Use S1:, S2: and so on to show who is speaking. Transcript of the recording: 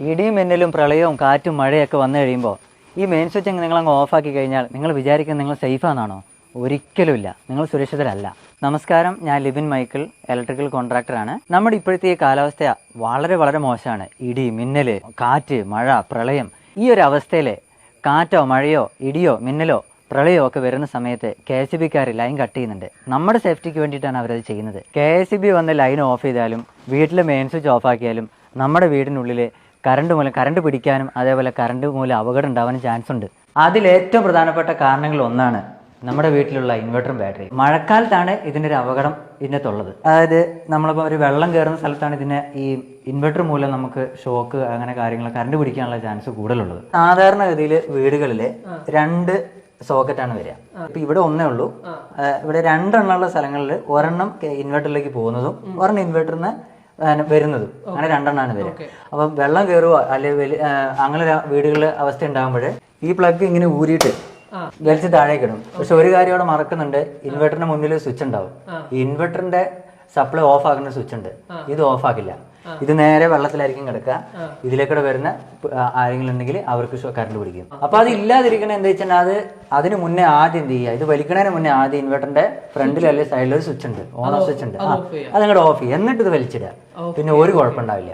S1: ഇടിയും മിന്നലും പ്രളയവും കാറ്റും മഴയൊക്കെ വന്നു കഴിയുമ്പോൾ ഈ മെയിൻ സ്വിച്ച് അങ്ങ് നിങ്ങൾ അങ്ങ് ഓഫാക്കി കഴിഞ്ഞാൽ നിങ്ങൾ വിചാരിക്കുന്നത് നിങ്ങൾ സേഫാണെന്നാണോ ഒരിക്കലുമില്ല. നിങ്ങൾ സുരക്ഷിതരല്ല. നമസ്കാരം. ഞാൻ ലിബിൻ മൈക്കിൾ ഇലക്ട്രിക്കൽ കോൺട്രാക്ടറാണ് നമ്മുടെ ഇപ്പോഴത്തെ ഈ കാലാവസ്ഥ വളരെ വളരെ മോശമാണ്. ഇടി മിന്നൽ കാറ്റ് മഴ പ്രളയം. ഈ ഒരു അവസ്ഥയിൽ കാറ്റോ മഴയോ ഇടിയോ മിന്നലോ പ്രളയോ ഒക്കെ വരുന്ന സമയത്ത് കെ എസ് ബിക്കാർ ലൈൻ കട്ട് ചെയ്യുന്നുണ്ട്. നമ്മുടെ സേഫ്റ്റിക്ക് വേണ്ടിയിട്ടാണ് അവരത് ചെയ്യുന്നത്. കെ എസ് ബി വന്ന് ലൈൻ ഓഫ് ചെയ്താലും വീട്ടിലെ മെയിൻ സ്വിച്ച് ഓഫ് ആക്കിയാലും നമ്മുടെ വീടിനുള്ളിൽ കറണ്ട് മൂലം കറണ്ട് പിടിക്കാനും അതേപോലെ കറണ്ട് മൂലം അപകടം ഉണ്ടാവാനും ചാൻസ് ഉണ്ട്. അതിൽ ഏറ്റവും പ്രധാനപ്പെട്ട കാരണങ്ങളിൽ ഒന്നാണ് നമ്മുടെ വീട്ടിലുള്ള ഇൻവെർട്ടറും ബാറ്ററി മഴക്കാലത്താണ് ഇതിന്റെ ഒരു അപകടം ഇതിനകത്തുള്ളത്. അതായത് നമ്മളിപ്പോൾ ഒരു വെള്ളം കയറുന്ന സ്ഥലത്താണ് ഇതിനെ ഈ ഇൻവെർട്ടർ മൂലം നമുക്ക് ഷോക്ക് അങ്ങനെ കാര്യങ്ങൾ കറണ്ട് പിടിക്കാനുള്ള ചാൻസ് കൂടുതലുള്ളത്. സാധാരണഗതിയിൽ വീടുകളിൽ രണ്ട് സോക്കറ്റാണ് വരിക. ഇപ്പൊ ഇവിടെ ഒന്നേ ഉള്ളൂ. ഇവിടെ രണ്ടെണ്ണമുള്ള സ്ഥലങ്ങളിൽ ഒരെണ്ണം ഇൻവെർട്ടറിലേക്ക് പോകുന്നതും ഒരെണ്ണം ഇൻവെർട്ടറിന് വരുന്നതും. അങ്ങനെ രണ്ടെണ്ണമാണ് വരിക. അപ്പം വെള്ളം കയറുക അല്ലെങ്കിൽ അങ്ങനെ വീടുകളിലെ അവസ്ഥ ഉണ്ടാകുമ്പോൾ ഈ പ്ലഗ് ഇങ്ങനെ ഊരിയിട്ട് വലിച്ച് താഴേക്ക് ഇടും. പക്ഷെ ഒരു കാര്യം അവിടെ മറക്കുന്നുണ്ട്. ഇൻവെർട്ടറിന്റെ മുന്നിൽ സ്വിച്ച് ഉണ്ടാവും. ഈ ഇൻവെർട്ടറിന്റെ സപ്ലൈ ഓഫ് ആക്കുന്ന സ്വിച്ച് ഉണ്ട്. ഇത് ഓഫ് ആക്കില്ല. ഇത് നേരെ വെള്ളത്തിലായിരിക്കും കിടക്കുക. ഇതിലേക്കൂടെ വരുന്ന ആരെങ്കിലും ഉണ്ടെങ്കിൽ അവർക്ക് കറണ്ട് പിടിക്കും. അപ്പൊ അത് ഇല്ലാതിരിക്കണ എന്താ വെച്ചാൽ അത് അതിന് മുന്നേ ആദ്യം എന്ത് ചെയ്യുക? ഇത് വലിക്കണതിന് മുന്നേ ആദ്യം ഇൻവെർട്ടറിന്റെ ഫ്രണ്ടിൽ അല്ലെങ്കിൽ സൈഡിൽ ഒരു സ്വിച്ച് ഉണ്ട്. ഓൺ സ്വിച്ച് ഉണ്ട്. അത് അങ്ങോട്ട് ഓഫ് ചെയ്യുക. എന്നിട്ട് ഇത് വലിച്ചിടുക. പിന്നെ ഒരു കുഴപ്പമുണ്ടാവില്ല.